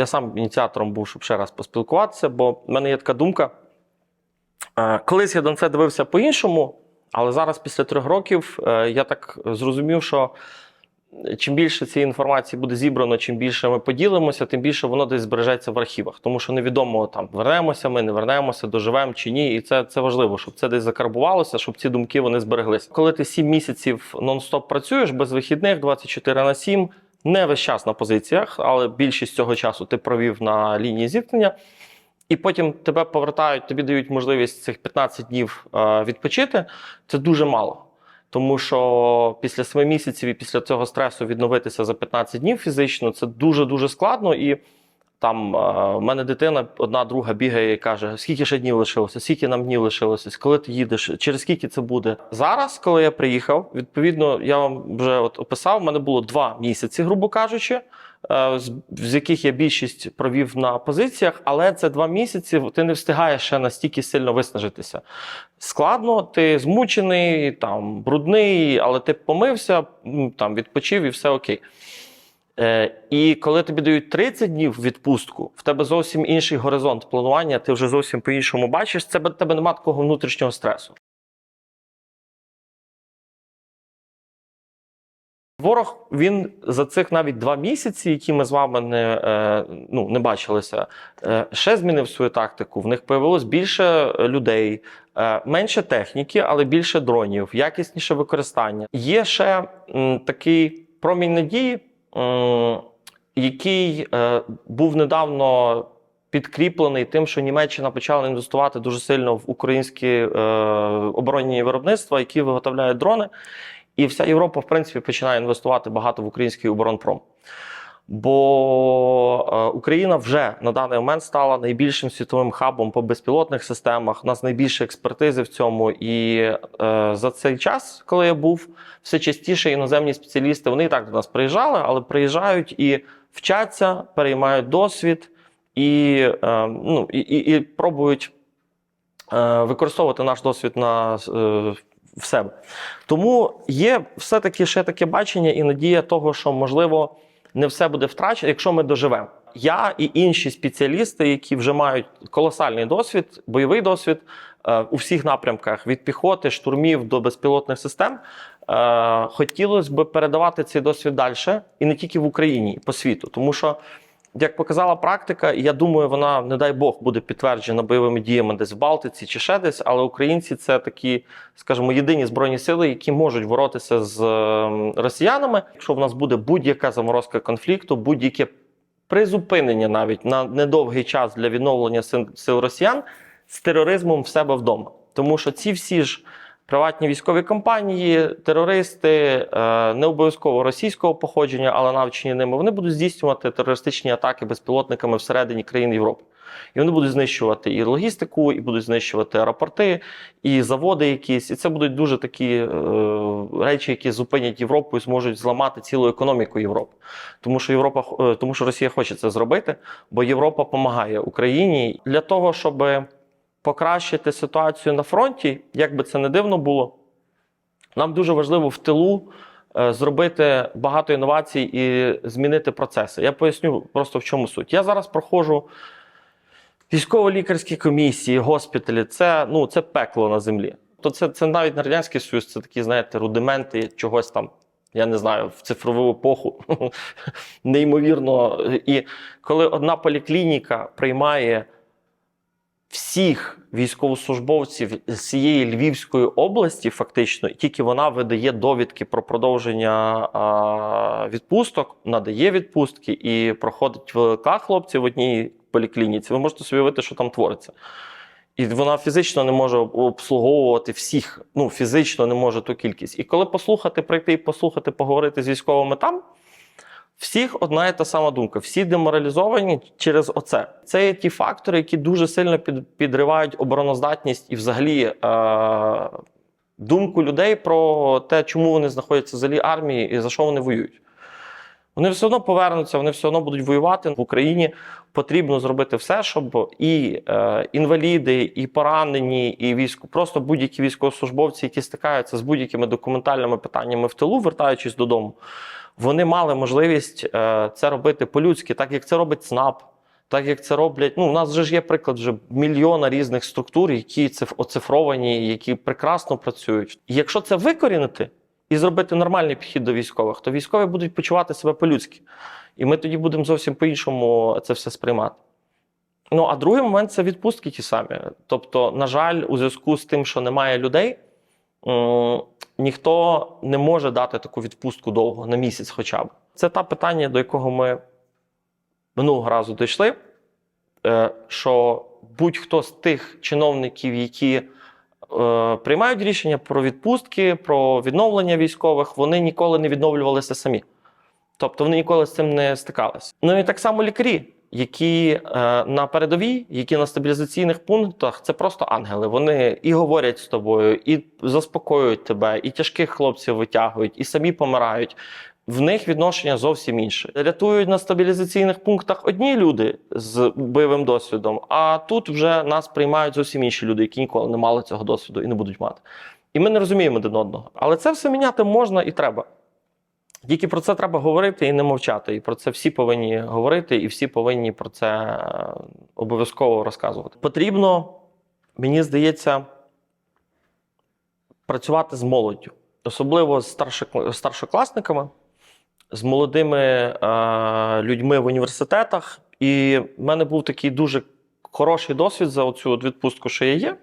я сам ініціатором був, щоб ще раз поспілкуватися, бо в мене є така думка. Е, Колись я на це дивився по-іншому, але зараз, після трьох років, е, я так зрозумів, що чим більше цієї інформації буде зібрано, чим більше ми поділимося, тим більше воно десь збережеться в архівах. Тому що невідомо там вернемося ми, не вернемося, доживемо чи ні. І це, це важливо, щоб це десь закарбувалося, щоб ці думки вони збереглися. Коли ти 7 місяців нон-стоп працюєш без вихідних, 24 на 7, не весь час на позиціях, але більшість цього часу ти провів на лінії зіткнення. І потім тебе повертають, тобі дають можливість цих 15 днів е, відпочити. Це дуже мало. Тому що після 7 місяців і після цього стресу відновитися за 15 днів фізично це дуже дуже складно. І там е, в мене дитина, одна друга бігає і каже: скільки ще днів лишилося, скільки нам днів лишилося, коли ти їдеш, через скільки це буде. Зараз, коли я приїхав, відповідно, я вам вже от описав, в мене було два місяці, грубо кажучи. е, з- яких я більшість провів на позиціях, але це два місяці. Ти не встигаєш ще настільки сильно виснажитися. Складно, ти змучений, там брудний, але ти помився, там відпочив і все окей. Е, і коли тобі дають 30 днів відпустку, в тебе зовсім інший горизонт планування, ти вже зовсім по-іншому бачиш, це тебе немає такого внутрішнього стресу. Ворог він за цих навіть два місяці, які ми з вами не, е, ну, не бачилися, е, ще змінив свою тактику. В них появилось більше людей, е, менше техніки, але більше дронів, якісніше використання. Є ще такий промінь надії, який е, був недавно підкріплений тим, що Німеччина почала інвестувати дуже сильно в українські е, оборонні виробництва, які виготовляють дрони. І вся Європа, в принципі, починає інвестувати багато в український оборонпром. Бо е, Україна вже на даний момент стала найбільшим світовим хабом по безпілотних системах. У нас найбільше експертизи в цьому. І е, за цей час, коли я був, все частіше іноземні спеціалісти вони і так до нас приїжджали, але приїжджають і вчаться, переймають досвід і, е, ну, і, і, і пробують е, використовувати наш досвід на, е, в себе. Тому є все-таки ще таке бачення і надія того, що можливо не все буде втрачено, якщо ми доживемо. Я і інші спеціалісти, які вже мають колосальний досвід, бойовий досвід е, у всіх напрямках від піхоти, штурмів до безпілотних систем. Е, хотілося б передавати цей досвід далі і не тільки в Україні, по світу. Тому що, як показала практика, я думаю, вона, не дай Бог, буде підтверджена бойовими діями десь в Балтиці чи ще десь, але українці це такі, скажімо, єдині збройні сили, які можуть боротися з е, росіянами. Якщо в нас буде будь-яка заморозка конфлікту, будь-яке призупинення навіть на недовгий час для відновлення сил росіян з тероризмом в себе вдома. Тому що ці всі ж приватні військові компанії, терористи, е, не обов'язково російського походження, але навчені ними, вони будуть здійснювати терористичні атаки безпілотниками всередині країн Європи. І вони будуть знищувати і логістику, і будуть знищувати аеропорти, і заводи якісь. І це будуть дуже такі е, речі, які зупинять Європу і зможуть зламати цілу економіку Європи. Тому що Європа, е, тому що Росія хоче це зробити, бо Європа допомагає Україні для того, щоб покращити ситуацію на фронті, як би це не дивно було. Нам дуже важливо в тилу е, зробити багато інновацій і змінити процеси. Я поясню просто в чому суть. Я зараз проходжу військово-лікарські комісії, госпіталі. Це, ну, це пекло на землі. То це, це навіть не Радянський Союз, це такі, знаєте, рудименти чогось там. Я не знаю, в цифрову епоху неймовірно. І коли одна поліклініка приймає всіх військовослужбовців з цієї Львівської області, фактично, тільки вона видає довідки про продовження а, відпусток, надає відпустки і проходить ВЛК хлопців в одній поліклініці. Ви можете собі уявити, що там твориться. І вона фізично не може обслуговувати всіх, ну фізично не може ту кількість. І коли послухати, прийти і послухати, поговорити з військовими там, всіх одна і та сама думка. Всі деморалізовані через оце. Це є ті фактори, які дуже сильно підривають обороноздатність і взагалі е, думку людей про те, чому вони знаходяться в залі армії і за що вони воюють. Вони все одно повернуться, вони все одно будуть воювати в Україні. Потрібно зробити все, щоб і е, інваліди, і поранені, і військо, просто будь-які військовослужбовці, які стикаються з будь-якими документальними питаннями в тилу, вертаючись додому, вони мали можливість е, це робити по-людськи, так як це робить ЦНАП, так як це роблять. Ну, у нас вже ж є приклад вже мільйона різних структур, які циф- оцифровані, які прекрасно працюють. І якщо це викорінити і зробити нормальний підхід до військових, то військові будуть почувати себе по-людськи. І ми тоді будемо зовсім по-іншому це все сприймати. Ну, а другий момент це відпустки ті самі. Тобто, на жаль, у зв'язку з тим, що немає людей, ніхто не може дати таку відпустку довго, на місяць хоча б. Це те питання, до якого ми минулого разу дійшли, е, що будь-хто з тих чиновників, які е, приймають рішення про відпустки, про відновлення військових, вони ніколи не відновлювалися самі. Тобто вони ніколи з цим не стикалися. Ну і так само лікарі, які е, на передовій, які на стабілізаційних пунктах, це просто ангели. Вони і говорять з тобою, і заспокоюють тебе, і тяжких хлопців витягують, і самі помирають. В них відношення зовсім інше. Рятують на стабілізаційних пунктах одні люди з бойовим досвідом, а тут вже нас приймають зовсім інші люди, які ніколи не мали цього досвіду і не будуть мати. І ми не розуміємо один одного. Але це все міняти можна і треба. Тільки про це треба говорити і не мовчати. І про це всі повинні говорити, і всі повинні про це е, обов'язково розказувати. Потрібно, мені здається, працювати з молоддю, особливо з старшокласниками, з молодими е, людьми в університетах. І в мене був такий дуже хороший досвід за оцю відпустку, що я є.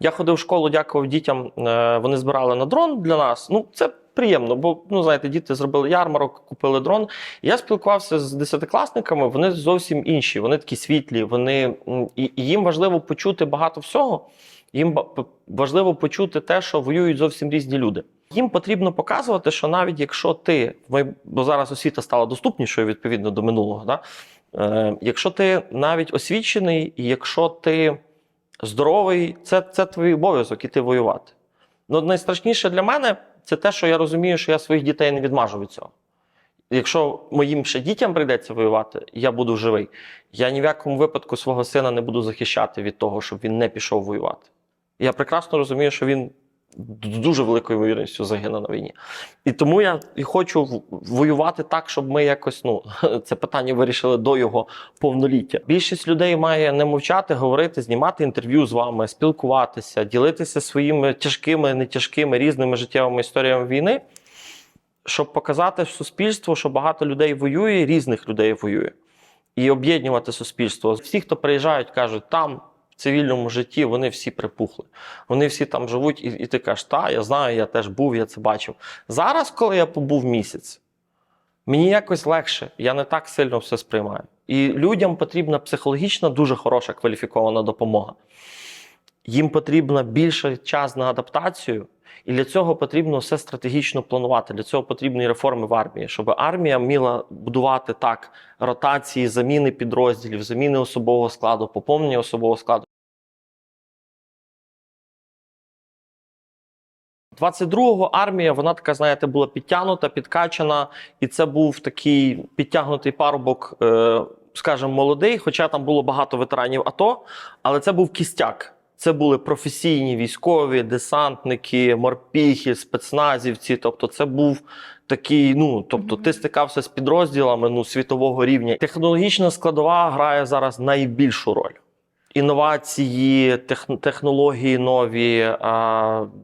Я ходив в школу, дякував дітям. е, Вони збирали на дрон для нас. Ну, це приємно, бо ну знаєте, діти зробили ярмарок, купили дрон. Я спілкувався з десятикласниками. Вони зовсім інші. Вони такі світлі. Вони і, і їм важливо почути багато всього. Їм важливо почути те, що воюють зовсім різні люди. Їм потрібно показувати, що навіть якщо ти бо зараз освіта стала доступнішою відповідно до минулого, да? е, якщо ти навіть освічений, і якщо ти здоровий, це, це твій обов'язок іти воювати. Ну, найстрашніше для мене це те, що я розумію, що я своїх дітей не відмажу від цього. Якщо моїм ще дітям прийдеться воювати, я буду живий. Я ні в якому випадку свого сина не буду захищати від того, щоб він не пішов воювати. Я прекрасно розумію, що він дуже великою вірністю загине на війні. І тому я і хочу воювати так, щоб ми якось ну, це питання вирішили до його повноліття. Більшість людей має не мовчати, говорити, знімати інтерв'ю з вами, спілкуватися, ділитися своїми тяжкими, нетяжкими різними життєвими історіями війни, щоб показати суспільству, що багато людей воює, різних людей воює, і об'єднувати суспільство. Всі, хто приїжджають, кажуть, там. Цивільному житті вони всі припухли. Вони всі там живуть, і, і ти кажеш, та, я знаю, я теж був, я це бачив. Зараз, коли я побув місяць, мені якось легше, я не так сильно все сприймаю. І людям потрібна психологічна, дуже хороша кваліфікована допомога. Їм потрібно більше час на адаптацію, і для цього потрібно все стратегічно планувати. Для цього потрібні реформи в армії, щоб армія вміла будувати так ротації, заміни підрозділів, заміни особового складу, поповнення особового складу. 22-го армія, вона така, знаєте, була підтягнута, підкачана, і це був такий підтягнутий парубок, е, скажімо, молодий, хоча там було багато ветеранів АТО, але це був кістяк. Це були професійні військові, десантники, морпіхи, спецназівці. Тобто, це був такий, ну тобто, ти стикався з підрозділами ну, світового рівня. Технологічна складова грає зараз найбільшу роль. Інновації, тех- технології нові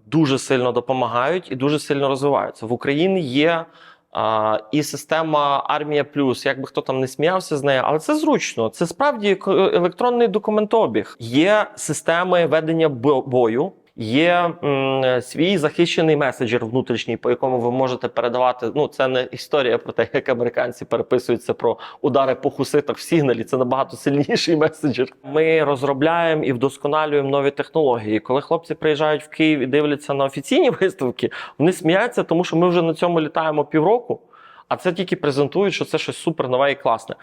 дуже сильно допомагають і дуже сильно розвиваються. В Україні є а, і система Армія Плюс, як би хто там не сміявся з нею, але це зручно. Це справді електронний документообіг. Є системи ведення бо- бою. Є м, свій захищений меседжер внутрішній, по якому ви можете передавати. Ну, це не історія про те, як американці переписуються про удари по хуситах в сигналі. Це набагато сильніший меседжер. Ми розробляємо і вдосконалюємо нові технології. Коли хлопці приїжджають в Київ і дивляться на офіційні виставки, вони сміються, тому що ми вже на цьому літаємо півроку, а це тільки презентують, що це щось супер нове і класне.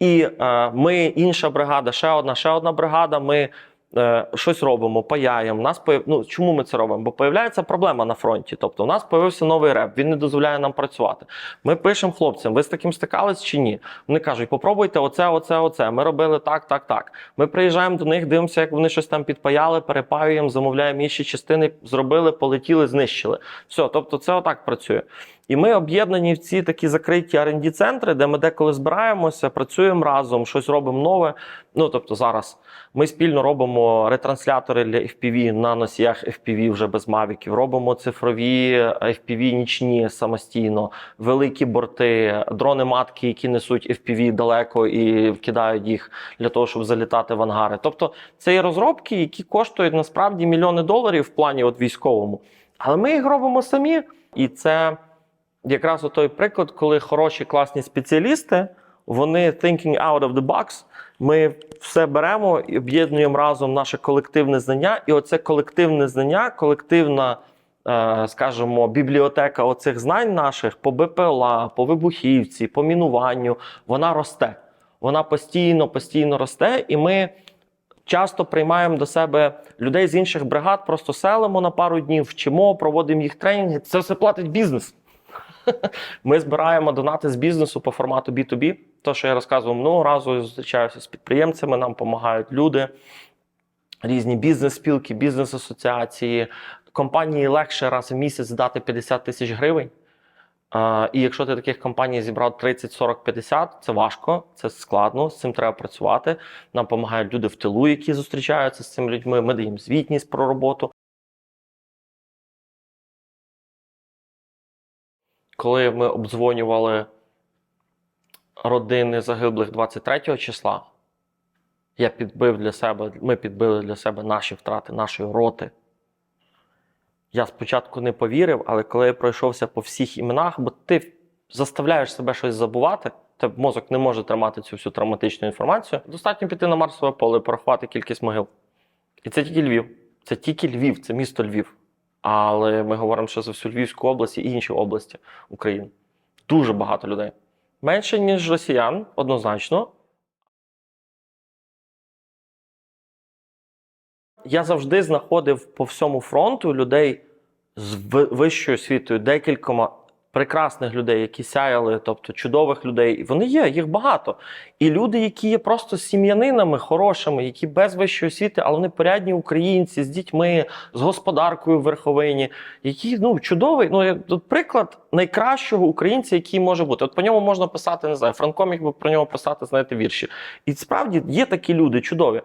І е, ми, інша бригада, ще одна, ще одна бригада. Ми е, щось робимо, паяємо. Нас появ... ну, чому ми це робимо? Бо появляється проблема на фронті. Тобто, у нас появився новий реп, він не дозволяє нам працювати. Ми пишемо хлопцям, ви з таким стикались чи ні? Вони кажуть, попробуйте оце, оце, оце. Ми робили так, так, так. Ми приїжджаємо до них, дивимося, як вони щось там підпаяли, перепаюємо, замовляємо інші частини, зробили, полетіли, знищили. Все, тобто, це отак працює. І ми об'єднані в ці такі закриті rd центри, де ми деколи збираємося, працюємо разом, щось робимо нове. Ну тобто зараз ми спільно робимо ретранслятори для FPV на носіях FPV вже без мавіків. Робимо цифрові FPV нічні самостійно, великі борти, дрони матки, які несуть FPV далеко і вкидають їх для того, щоб залітати в ангари. Тобто це є розробки, які коштують насправді мільйони доларів в плані от військовому. Але ми їх робимо самі, і це якраз той приклад, коли хороші класні спеціалісти, вони thinking out of the box. Ми все беремо і об'єднуємо разом наше колективне знання, і оце колективне знання, колективна, е, скажімо, бібліотека оцих знань наших по БПЛА, по вибухівці, по мінуванню, вона росте. Вона постійно, постійно росте, і ми часто приймаємо до себе людей з інших бригад, просто селимо на пару днів, вчимо, проводимо їх тренінги. Це все платить бізнес. Ми збираємо донати з бізнесу по формату B2B. То, що я розказував минулого разу, я зустрічаюся з підприємцями, нам допомагають люди, різні бізнес-спілки, бізнес-асоціації. Компанії легше раз в місяць дати 50 тисяч гривень. А, І якщо ти таких компаній зібрав 30, 40, 50, це важко, це складно, з цим треба працювати. Нам допомагають люди в тилу, які зустрічаються з цими людьми. Ми даємо звітність про роботу. Коли ми обдзвонювали родини загиблих 23 числа, я підбив для себе, ми підбили для себе наші втрати, нашої роти. Я спочатку не повірив, але коли я пройшовся по всіх іменах, бо ти заставляєш себе щось забувати, то мозок не може тримати цю всю травматичну інформацію. Достатньо піти на Марсове поле і порахувати кількість могил. І це тільки Львів. Це тільки Львів, це місто Львів. Але ми говоримо ще за всю Львівську область і інші області України. Дуже багато людей. Менше, ніж росіян, однозначно. Я завжди знаходив по всьому фронту людей з вищою освітою, декількома прекрасних людей, які сяяли, тобто чудових людей. Вони є, їх багато. І люди, які є просто сім'янинами хорошими, які без вищої освіти, але вони порядні українці з дітьми, з господаркою в верховині, які ну чудовий. Ну от приклад найкращого українця, який може бути. От по ньому можна писати, не знаю, Франко міг би про нього писати, знаєте, вірші. І справді є такі люди чудові.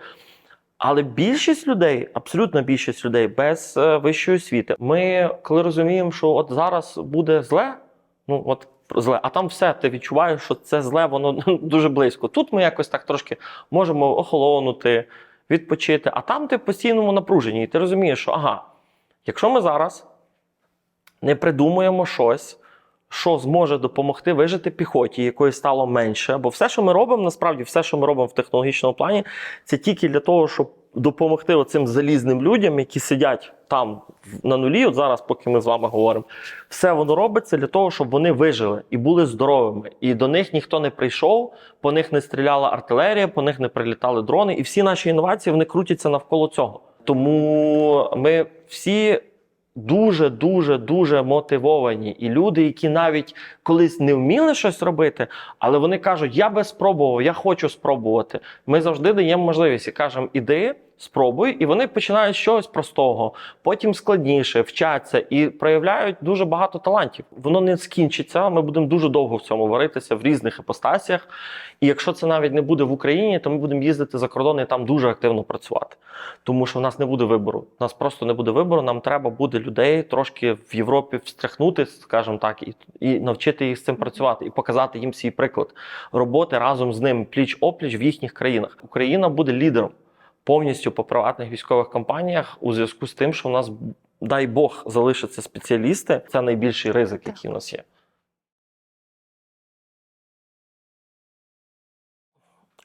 Але більшість людей, абсолютна більшість людей без е, вищої освіти, ми коли розуміємо, що от зараз буде зле, ну от зле, а там все, ти відчуваєш, що це зле, воно дуже близько. Тут ми якось так трошки можемо охолонути, відпочити, а там ти в постійному напруженні, і ти розумієш, що ага, якщо ми зараз не придумуємо щось, що зможе допомогти вижити піхоті, якої стало менше. Бо все, що ми робимо, насправді, все, що ми робимо в технологічному плані, це тільки для того, щоб допомогти оцим залізним людям, які сидять там на нулі. От зараз, поки ми з вами говоримо, все воно робиться для того, щоб вони вижили і були здоровими. І до них ніхто не прийшов, по них не стріляла артилерія, по них не прилітали дрони. І всі наші інновації вони крутяться навколо цього. Тому ми всі дуже, дуже, дуже мотивовані. І люди, які навіть колись не вміли щось робити, але вони кажуть: я би спробував, я хочу спробувати. Ми завжди даємо можливість і кажемо, іди. Спробуй, і вони починають чогось простого, потім складніше, вчаться і проявляють дуже багато талантів. Воно не скінчиться. Ми будемо дуже довго в цьому варитися в різних іпостасіях. І якщо це навіть не буде в Україні, то ми будемо їздити за кордон і там дуже активно працювати. Тому що в нас не буде вибору. У нас просто не буде вибору. Нам треба буде людей трошки в Європі встряхнути, скажімо так, і, і навчити їх з цим працювати, і показати їм свій приклад роботи разом з ним пліч опліч в їхніх країнах. Україна буде лідером повністю по приватних військових компаніях у зв'язку з тим, що у нас, дай Бог, залишаться спеціалісти. Це найбільший ризик, який у нас є.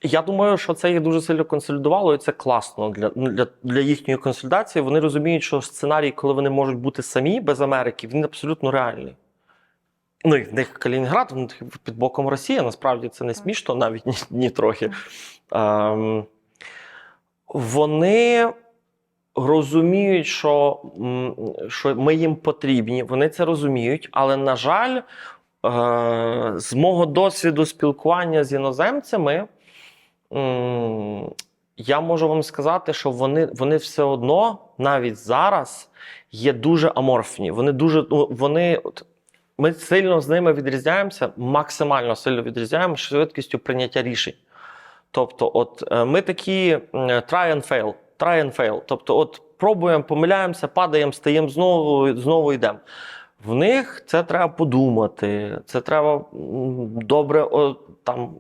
Я думаю, що це їх дуже сильно консолідувало, і це класно для, для, для їхньої консолідації. Вони розуміють, що сценарій, коли вони можуть бути самі без Америки, він абсолютно реальний. Ну, і в них Калінінград, під боком Росія. Насправді це не смішно, навіть ні, ні трохи. Ем, вони розуміють, що, що ми їм потрібні, вони це розуміють, але, на жаль, е, з мого досвіду спілкування з іноземцями, я можу вам сказати, що вони, вони все одно навіть зараз є дуже аморфні. Вони дуже ну, вони. Ми сильно з ними відрізняємося, максимально сильно відрізняємося швидкістю прийняття рішень. Тобто, от е, ми такі м, try and fail, try and fail. Тобто, от пробуємо, помиляємося, падаємо, стаємо знову, знову йдемо. В них це треба подумати, це треба добре о, там,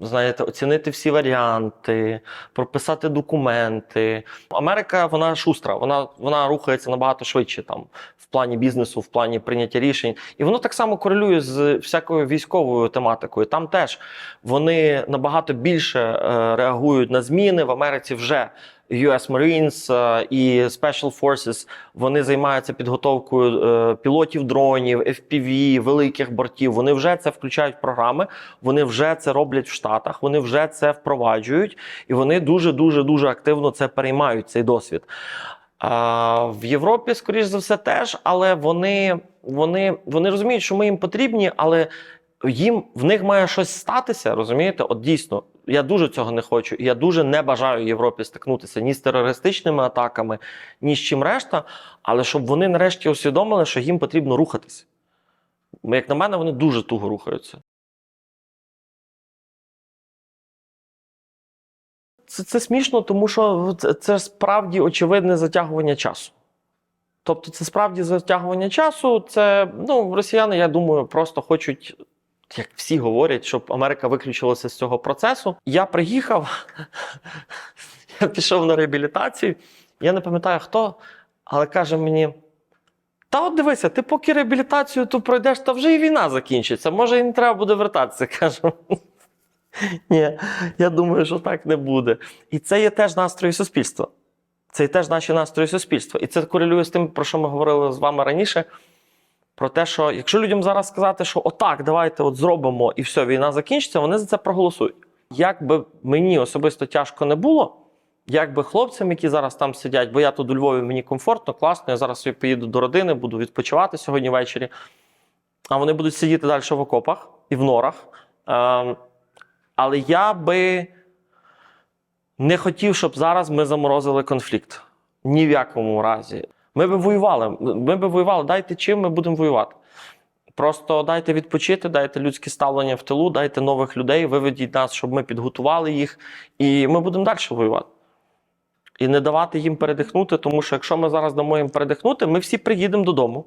знаєте, оцінити всі варіанти, прописати документи. Америка вона шустра, вона, вона рухається набагато швидше там, в плані бізнесу, в плані прийняття рішень. І воно так само корелює з всякою військовою тематикою. Там теж вони набагато більше е, реагують на зміни. В Америці вже US Marines е, і Special Forces вони займаються підготовкою е, пілотів дронів, FPV, великих бортів. Вони вже це включають в програми, вони вже це роблять в Штатах, вони вже це впроваджують, і вони дуже дуже дуже активно це переймають цей досвід. В Європі, скоріш за все, теж, але вони, вони, вони розуміють, що ми їм потрібні, але їм в них має щось статися, розумієте? От дійсно, я дуже цього не хочу. Я дуже не бажаю Європі стикнутися ні з терористичними атаками, ні з чим решта, але щоб вони нарешті усвідомили, що їм потрібно рухатись. Бо, Як на мене, вони дуже туго рухаються. Це, це смішно, тому що це, це справді очевидне затягування часу. Тобто, це справді затягування часу. Це ну, росіяни, я думаю, просто хочуть, як всі говорять, щоб Америка виключилася з цього процесу. Я приїхав, я пішов на реабілітацію. Я не пам'ятаю хто, але каже мені: та от дивися, ти поки реабілітацію ту пройдеш, та вже і війна закінчиться. Може, і не треба буде вертатися. Кажу. Ні, я думаю, що так не буде. І це є теж настрої суспільства. Це є теж наші настрої суспільства. І це корелює з тим, про що ми говорили з вами раніше. Про те, що якщо людям зараз сказати, що отак, давайте от зробимо і все, війна закінчиться, вони за це проголосують. Як би мені особисто тяжко не було, як би хлопцям, які зараз там сидять, бо я тут у Львові мені комфортно, класно, я зараз собі поїду до родини, буду відпочивати сьогодні ввечері. А вони будуть сидіти далі в окопах і в норах. Ем, але я би не хотів, щоб зараз ми заморозили конфлікт. Ні в якому разі. Ми би воювали. Ми би воювали. Дайте чим ми будемо воювати. Просто дайте відпочити, дайте людське ставлення в тилу, дайте нових людей, виведіть нас, щоб ми підготували їх, і ми будемо далі воювати. І не давати їм передихнути, тому що якщо ми зараз дамо їм передихнути, ми всі приїдемо додому.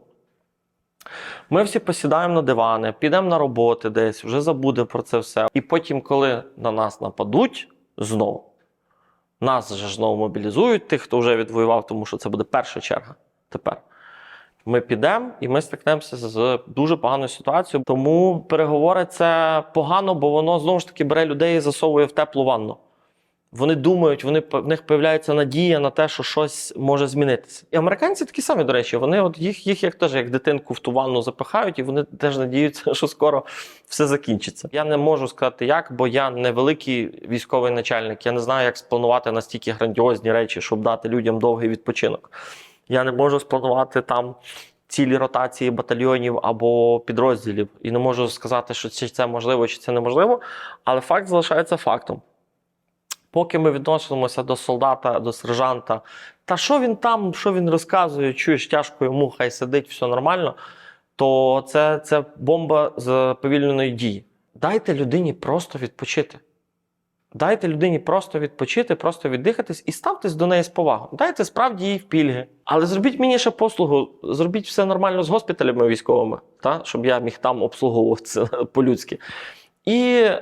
Ми всі посідаємо на дивани, підемо на роботи десь, вже забудемо про це все. І потім, коли на нас нападуть знову, нас же знову мобілізують, тих, хто вже відвоював, тому що це буде перша черга тепер. Ми підемо і ми стикнемося з дуже поганою ситуацією. Тому переговори це погано, бо воно знову ж таки бере людей і засовує в теплу ванну. Вони думають, вони в них появляється надія на те, що щось може змінитися. І американці такі самі, до речі, вони от їх, їх як теж як дитинку в ту ванну запихають, і вони теж надіються, що скоро все закінчиться. Я не можу сказати як, бо я не великий військовий начальник. Я не знаю, як спланувати настільки грандіозні речі, щоб дати людям довгий відпочинок. Я не можу спланувати там. Цілі ротації батальйонів або підрозділів, і не можу сказати, що це можливо, чи це неможливо, але факт залишається фактом. Поки ми відносимося до солдата, до сержанта, та що він там, що він розказує, чуєш, тяжко йому, хай сидить, все нормально, то це, це бомба з повільненої дії. Дайте людині просто відпочити. Дайте людині просто відпочити, просто віддихатись і ставтесь до неї з повагою. Дайте справді їй в пільги. Але зробіть мені ще послугу, зробіть все нормально з госпіталями військовими, та? щоб я міг там обслуговуватися по-людськи. І е,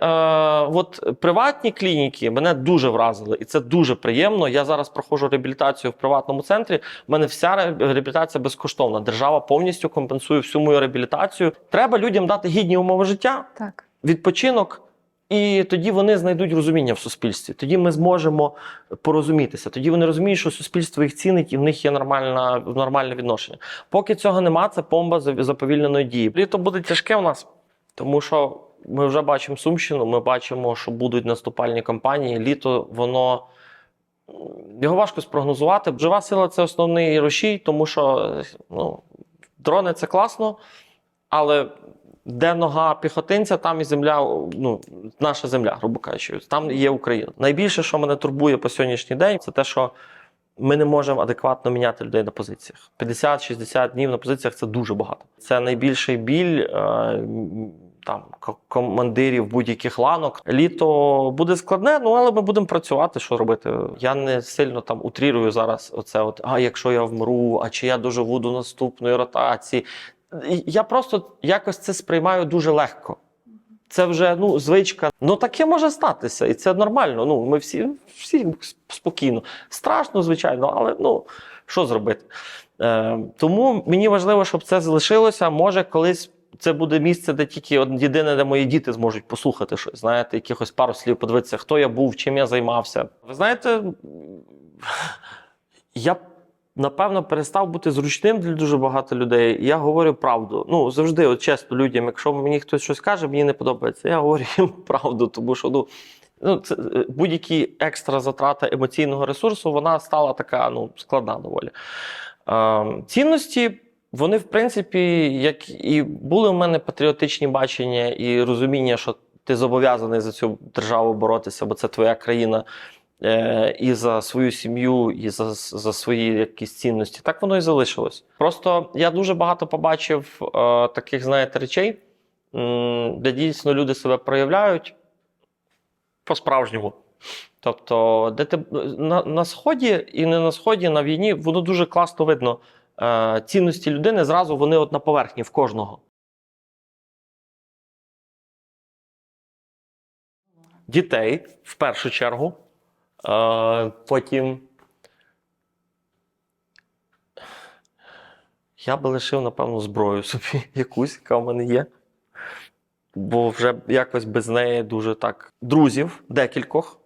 от приватні клініки мене дуже вразили, і це дуже приємно. Я зараз проходжу реабілітацію в приватному центрі. У мене вся реабілітація безкоштовна. Держава повністю компенсує всю мою реабілітацію. Треба людям дати гідні умови життя, Так. відпочинок. І тоді вони знайдуть розуміння в суспільстві. Тоді ми зможемо порозумітися. Тоді вони розуміють, що суспільство їх цінить і в них є нормальна, нормальне відношення. Поки цього нема, це помба за- заповільненої дії. Літо буде тяжке у нас, тому що ми вже бачимо Сумщину, ми бачимо, що будуть наступальні кампанії. Літо воно його важко спрогнозувати. Жива сила це основний рушій, тому що ну, дрони це класно, але де нога піхотинця, там і земля, ну, наша земля, грубо кажучи, там є Україна. Найбільше, що мене турбує по сьогоднішній день, це те, що ми не можемо адекватно міняти людей на позиціях. 50-60 днів на позиціях це дуже багато. Це найбільший біль. е, Там командирів будь-яких ланок. Літо буде складне, ну але ми будемо працювати. Що робити? Я не сильно там утрірую зараз. Оце от а якщо я вмру, а чи я доживу до наступної ротації. Я просто якось це сприймаю дуже легко. Це вже ну, звичка. Ну таке може статися, і це нормально. Ну, ми всі, всі спокійно. Страшно, звичайно, але ну що зробити? Е, тому мені важливо, щоб це залишилося. Може, колись це буде місце, де тільки єдине, де мої діти зможуть послухати щось. Знаєте, якихось пару слів подивитися, хто я був, чим я займався. Ви знаєте, я напевно перестав бути зручним для дуже багато людей. Я говорю правду. Ну завжди, от чесно, людям, якщо мені хтось щось каже, мені не подобається. Я говорю їм правду, тому що ну. Ну, це е, будь-які екстра затрата емоційного ресурсу, вона стала така ну, складна доволі. Е, цінності, вони, в принципі, як і були у мене патріотичні бачення і розуміння, що ти зобов'язаний за цю державу боротися, бо це твоя країна е, і за свою сім'ю, і за, за свої якісь цінності. Так воно і залишилось. Просто я дуже багато побачив е, таких, знаєте, речей, де дійсно люди себе проявляють по-справжньому. Тобто, де ти на, на сході і не на сході, на війні, воно дуже класно видно. Е, цінності людини зразу вони от на поверхні в кожного. Дітей в першу чергу. Е, потім. Я би лишив, напевно, зброю собі якусь, яка в мене є. Бо вже якось без неї дуже так. Друзів декількох,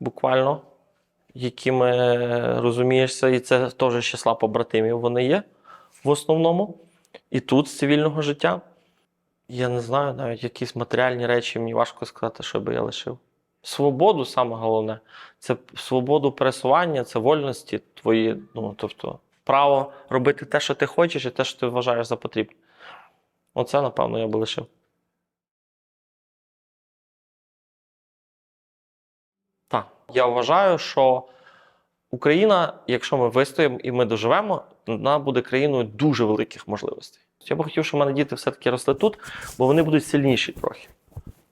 буквально, якими розумієшся, і це теж числа побратимів вони є в основному. І тут з цивільного життя. Я не знаю, навіть якісь матеріальні речі, мені важко сказати, що би я лишив. Свободу саме головне. Це свободу пересування, це вольності твої, ну, тобто, право робити те, що ти хочеш, і те, що ти вважаєш за потрібне. Оце, напевно, я би лишив. Я вважаю, що Україна, якщо ми вистоїмо і ми доживемо, вона буде країною дуже великих можливостей. Я би хотів, щоб в мене діти все-таки росли тут, бо вони будуть сильніші трохи.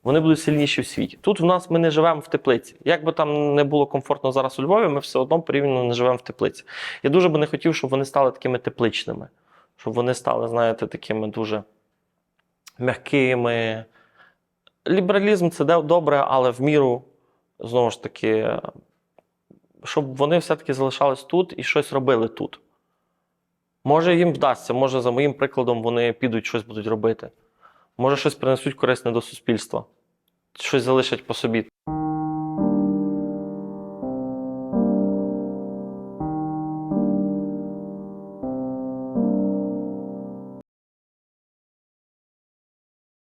Вони будуть сильніші в світі. Тут в нас ми не живемо в теплиці. Як би там не було комфортно зараз у Львові, ми все одно порівняно не живемо в теплиці. Я дуже би не хотів, щоб вони стали такими тепличними, щоб вони стали, знаєте, такими дуже м'якими. Лібералізм це добре, але в міру знову ж таки, щоб вони все-таки залишались тут і щось робили тут. Може, їм вдасться, може, за моїм прикладом, вони підуть щось будуть робити. Може, щось принесуть корисне до суспільства, щось залишать по собі.